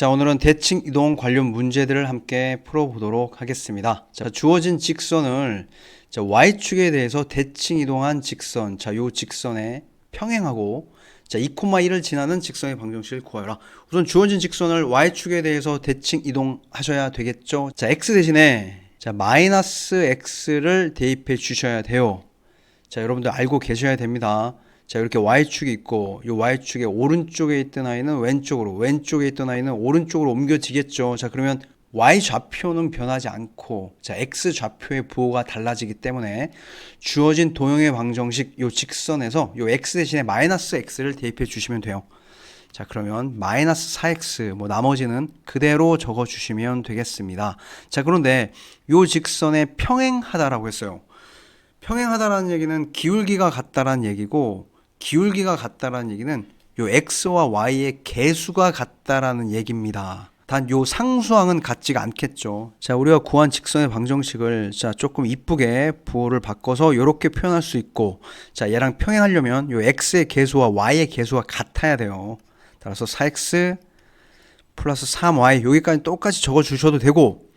자, 오늘은 대칭 이동 관련 문제들을 함께 풀어보도록 하겠습니다. 자, 주어진 직선을 자, y축에 대해서 대칭 이동한 직선, 자, 요 직선에 평행하고 자, 2,1을 지나는 직선의 방정식을 구하여라. 우선 주어진 직선을 y축에 대해서 대칭 이동하셔야 되겠죠. 자, x 대신에 자, 마이너스 x를 대입해 주셔야 돼요. 자, 여러분들 알고 계셔야 됩니다. 자, 이렇게 y축이 있고 이 y축의 오른쪽에 있던 아이는 왼쪽으로, 왼쪽에 있던 아이는 오른쪽으로 옮겨지겠죠. 자, 그러면 y 좌표는 변하지 않고 자, x 좌표의 부호가 달라지기 때문에 주어진 도형의 방정식 요 직선에서 요 x 대신에 마이너스 x를 대입해 주시면 돼요. 자, 그러면 마이너스 4x 뭐 나머지는 그대로 적어 주시면 되겠습니다. 자, 그런데 요 직선에 평행하다라고 했어요. 평행하다라는 얘기는 기울기가 같다라는 얘기고 기울기가 같다라는 얘기는 요 x와 y의 개수가 같다라는 얘기입니다. 단 요 상수항은 같지가 않겠죠. 자, 우리가 구한 직선의 방정식을 자, 조금 이쁘게 부호를 바꿔서 이렇게 표현할 수 있고 자, 얘랑 평행하려면 요 x의 개수와 y의 개수가 같아야 돼요. 따라서 4x 플러스 3y 여기까지 똑같이 적어 주셔도 되고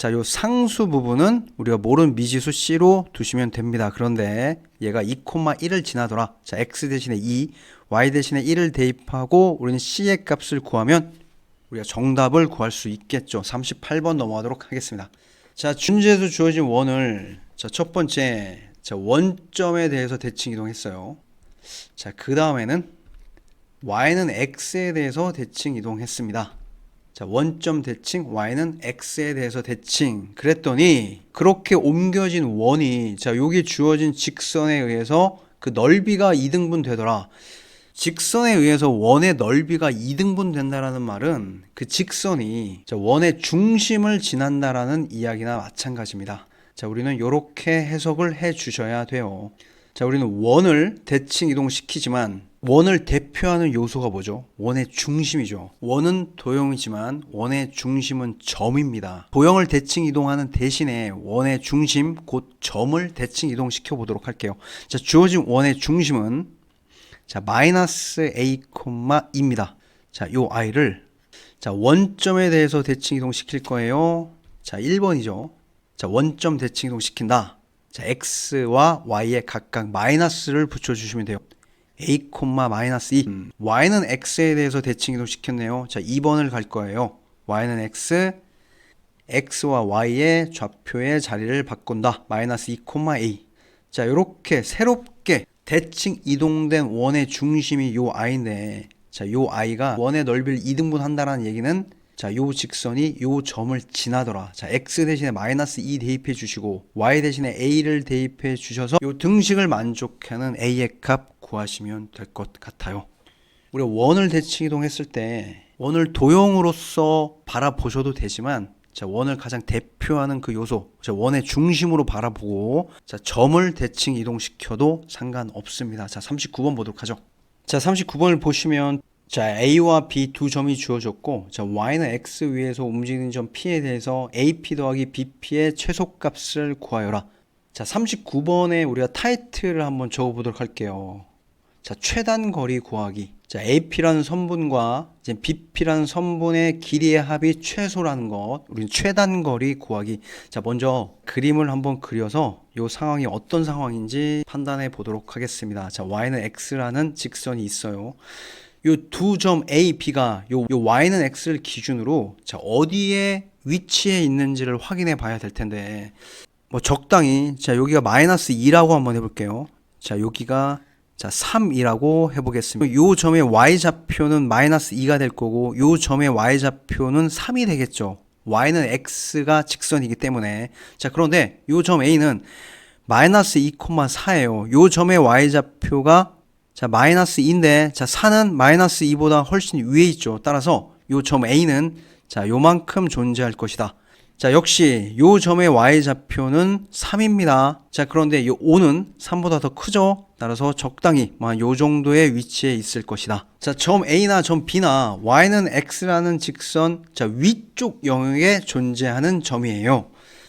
자, 요 상수 부분은 우리가 모르는 미지수 c로 두시면 됩니다. 그런데 얘가 2,1을 지나더라. 자, x 대신에 2, y 대신에 1을 대입하고 우리는 c의 값을 구하면 우리가 정답을 구할 수 있겠죠. 38번 넘어가도록 하겠습니다. 자, 준제에서 주어진 원을 자, 첫 번째 자, 원점에 대해서 대칭 이동했어요. 자, 그 다음에는 y는 x에 대해서 대칭 이동했습니다. 자, 원점 대칭, y는 x에 대해서 대칭. 그랬더니 그렇게 옮겨진 원이 자, 여기 주어진 직선에 의해서 그 넓이가 2등분 되더라. 직선에 의해서 원의 넓이가 2등분 된다라는 말은 그 직선이 자, 원의 중심을 지난다라는 이야기나 마찬가지입니다. 자, 우리는 이렇게 해석을 해 주셔야 돼요. 자, 우리는 원을 대칭 이동시키지만 원을 대표하는 요소가 뭐죠? 원의 중심이죠. 원은 도형이지만 원의 중심은 점입니다. 도형을 대칭 이동하는 대신에 원의 중심 곧 점을 대칭 이동시켜 보도록 할게요. 자, 주어진 원의 중심은 자, 마이너스 a, 2입니다. 자, 요 i를 자, 원점에 대해서 대칭 이동시킬 거예요. 자, 1번이죠. 자, 원점 대칭 이동시킨다. 자, x와 y에 각각 마이너스를 붙여 주시면 돼요. A, 마이너스 2. 음, y는 x에 대해서 대칭 이동 시켰네요. 자, 2번을 갈 거예요. y는 x, x와 y의 좌표의 자리를 바꾼다. 마이너스 2, a. 자, 이렇게 새롭게 대칭 이동된 원의 중심이 요 i인데, 자, 요 i가 원의 넓이를 2등분 한다라는 얘기는 자, 요 직선이 요 점을 지나더라. 자, x 대신에 마이너스 2 대입해 주시고 y 대신에 a를 대입해 주셔서 요 등식을 만족하는 a의 값 구하시면 될 것 같아요. 우리가 원을 대칭 이동했을 때 원을 도형으로서 바라보셔도 되지만 자, 원을 가장 대표하는 그 요소, 자, 원의 중심으로 바라보고 자, 점을 대칭 이동시켜도 상관없습니다. 자, 39번 보도록 하죠. 자, 39번을 보시면 자, A와 B 두 점이 주어졌고, 자, Y는 X 위에서 움직이는 점 P에 대해서 AP 더하기 BP의 최소값을 구하여라. 자, 39번에 우리가 타이틀을 한번 적어보도록 할게요. 자, 최단 거리 구하기. 자, AP라는 선분과 이제 BP라는 선분의 길이의 합이 최소라는 것. 우리는 최단 거리 구하기. 자, 먼저 그림을 한번 그려서 이 상황이 어떤 상황인지 판단해 보도록 하겠습니다. 자, Y는 X라는 직선이 있어요. 요 두 점 A, B가 요, 요 Y는 X를 기준으로 자, 어디에 위치해 있는지를 확인해 봐야 될 텐데 뭐 적당히 자, 여기가 마이너스 2라고 한번 해볼게요. 자, 여기가 자, 3이라고 해보겠습니다. 요 점의 y좌표는 마이너스 2가 될 거고, 요 점의 y좌표는 3이 되겠죠. y는 x가 직선이기 때문에. 자, 그런데 요 점 a는 마이너스 2,4예요. 요 점의 y좌표가 자, 마이너스 2인데, 자, 4는 마이너스 2보다 훨씬 위에 있죠. 따라서 요 점 a는 자, 요만큼 존재할 것이다. 자, 역시 요 점의 y좌표는 3입니다. 자, 그런데 요 5는 3보다 더 크죠? 따라서 적당히 요 정도의 위치에 있을 것이다. 자, 점 A나 점 B나 y는 x라는 직선 자, 위쪽 영역에 존재하는 점이에요.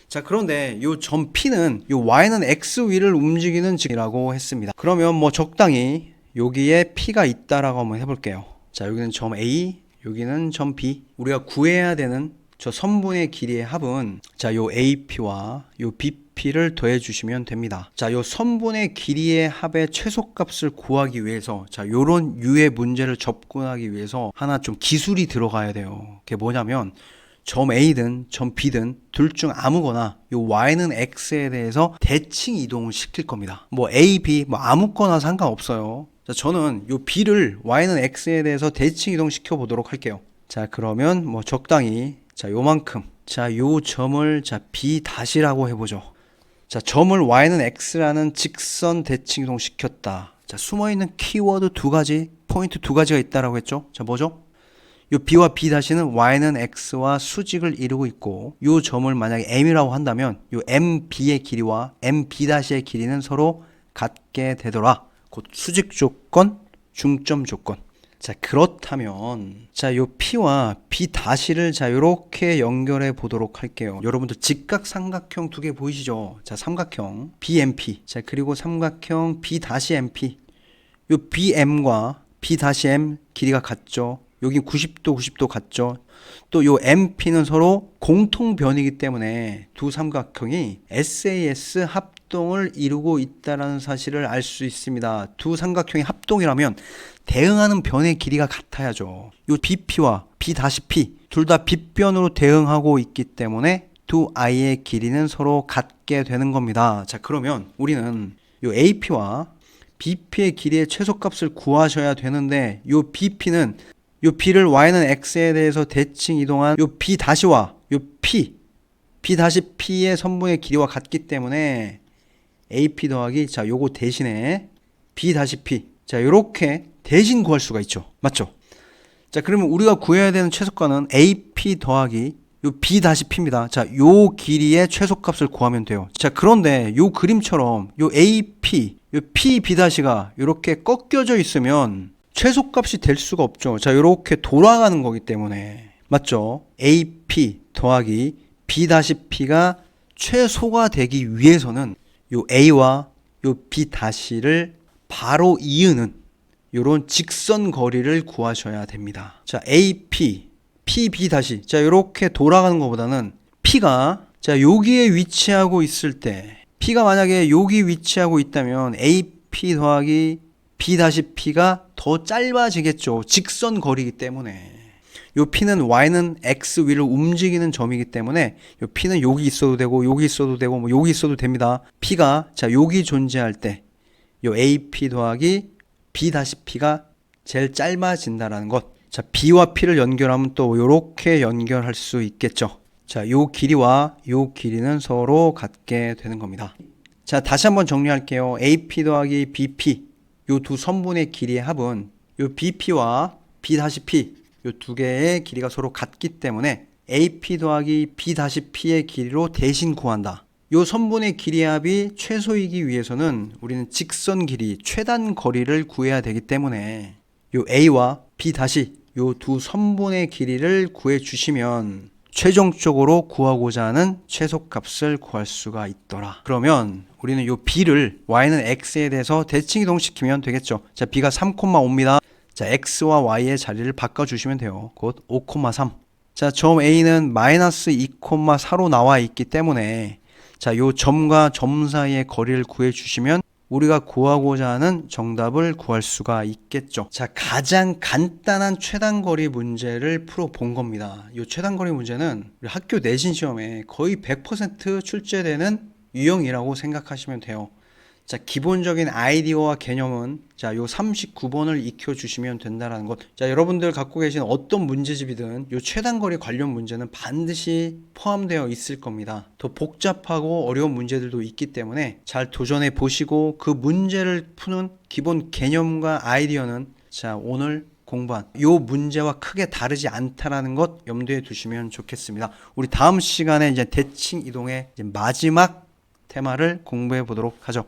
자, 그런데 요 점 P는 요 y는 x 위를 움직이는 직이라고 했습니다. 그러면 뭐 적당히 여기에 P가 있다라고 한번 해볼게요. 자, 여기는 점 A, 여기는 점 B. 우리가 구해야 되는 저 선분의 길이의 합은 자, 요 AP와 요 BP를 더해 주시면 됩니다. 자, 요 선분의 길이의 합의 최소값을 구하기 위해서 자, 요런 유의 문제를 접근하기 위해서 하나 좀 기술이 들어가야 돼요. 그게 뭐냐면 점 A든 점 B든 둘 중 아무거나 요 Y는 X에 대해서 대칭 이동을 시킬 겁니다. 뭐 A, B 뭐 아무거나 상관없어요. 자, 저는 요 B를 Y는 X에 대해서 대칭 이동 시켜 보도록 할게요. 자, 그러면 뭐 적당히 자, 요만큼. 자, 요 점을 자, B 다시라고 해 보죠. 자, 점을 Y는 X라는 직선 대칭 이동 시켰다. 자, 숨어 있는 키워드 두 가지, 포인트 두 가지가 있다라고 했죠. 자, 뭐죠? 요 b와 b 다시는 y는 x와 수직을 이루고 있고 요 점을 만약에 m이라고 한다면 요 mb의 길이와 mb 다시의 길이는 서로 같게 되더라. 곧 수직 조건, 중점 조건. 자, 그렇다면 자, 요 p와 b 다시를 자, 요렇게 연결해 보도록 할게요. 여러분들 직각 삼각형 두 개 보이시죠? 자, 삼각형 bmp. 자, 그리고 삼각형 b 다시 mp. 요 BM과 B 다시 M 길이가 같죠. 여기 90도 90도 같죠. 또 요 MP는 서로 공통 변이기 때문에 두 삼각형이 SAS 합동을 이루고 있다라는 사실을 알 수 있습니다. 두 삼각형이 합동이라면 대응하는 변의 길이가 같아야죠. 요 BP와 B 다시 P 둘 다 빗변으로 대응하고 있기 때문에 두 i의 길이는 서로 같게 되는 겁니다. 자, 그러면 우리는 요 AP와 BP의 길이의 최소값을 구하셔야 되는데 요 BP는 요 B를 Y는 X에 대해서 대칭 이동한 요 B 다시와 요 P B 다시 P의 선분의 길이와 같기 때문에 AP 더하기 자 요거 대신에 B 다시 P 자 요렇게 대신 구할 수가 있죠 맞죠 자 그러면 우리가 구해야 되는 최소값은 AP 더하기 요 B 다시 P입니다. 자, 요 길이의 최소값을 구하면 돼요. 자, 그런데 요 그림처럼 요 AP, 요 P B 다시가 이렇게 꺾여져 있으면 최소값이 될 수가 없죠. 자, 요렇게 돌아가는 거기 때문에 맞죠? AP 더하기 B 다시 P가 최소가 되기 위해서는 요 A와 요 B 다시를 바로 이으는 요런 직선 거리를 구하셔야 됩니다. 자, AP PB 다시 자 이렇게 돌아가는 것보다는 P가 자 여기에 위치하고 있을 때 P가 만약에 여기 위치하고 있다면 AP 더하기 B 다시 P가 더 짧아지겠죠 직선 거리이기 때문에 요 P는 Y는 X 위를 움직이는 점이기 때문에 요 P는 여기 있어도 되고 여기 있어도 되고 뭐 여기 있어도 됩니다 P가 자 여기 존재할 때 요 AP 더하기 B 다시 P가 제일 짧아진다라는 것 자, B와 P를 연결하면 또 이렇게 연결할 수 있겠죠. 자, 요 길이와 요 길이는 서로 같게 되는 겁니다. 자, 다시 한번 정리할게요. AP 더하기 BP 요 두 선분의 길이의 합은 요 BP와 B 다시 P 요 두 개의 길이가 서로 같기 때문에 AP 더하기 B 다시 P의 길이로 대신 구한다. 요 선분의 길이의 합이 최소이기 위해서는 우리는 직선 길이, 최단 거리를 구해야 되기 때문에 요 A와 B 다시 요 두 선분의 길이를 구해 주시면 최종적으로 구하고자 하는 최소값을 구할 수가 있더라. 그러면 우리는 요 b를 y는 x에 대해서 대칭 이동시키면 되겠죠. 자, b가 3,5입니다. 자, x와 y의 자리를 바꿔 주시면 돼요. 곧 5,3. 자, 점 a는 마이너스 2,4로 나와 있기 때문에 자, 요 점과 점 사이의 거리를 구해 주시면 우리가 구하고자 하는 정답을 구할 수가 있겠죠. 자, 가장 간단한 최단거리 문제를 풀어본 겁니다. 이 최단거리 문제는 학교 내신 시험에 거의 100% 출제되는 유형이라고 생각하시면 돼요. 자, 기본적인 아이디어와 개념은 자, 요 39번을 익혀 주시면 된다라는 것. 자, 여러분들 갖고 계신 어떤 문제집이든 요 최단거리 관련 문제는 반드시 포함되어 있을 겁니다. 더 복잡하고 어려운 문제들도 있기 때문에 잘 도전해 보시고 그 문제를 푸는 기본 개념과 아이디어는 자, 오늘 공부한 요 문제와 크게 다르지 않다라는 것 염두에 두시면 좋겠습니다. 우리 다음 시간에 이제 대칭 이동의 이제 마지막 테마를 공부해 보도록 하죠.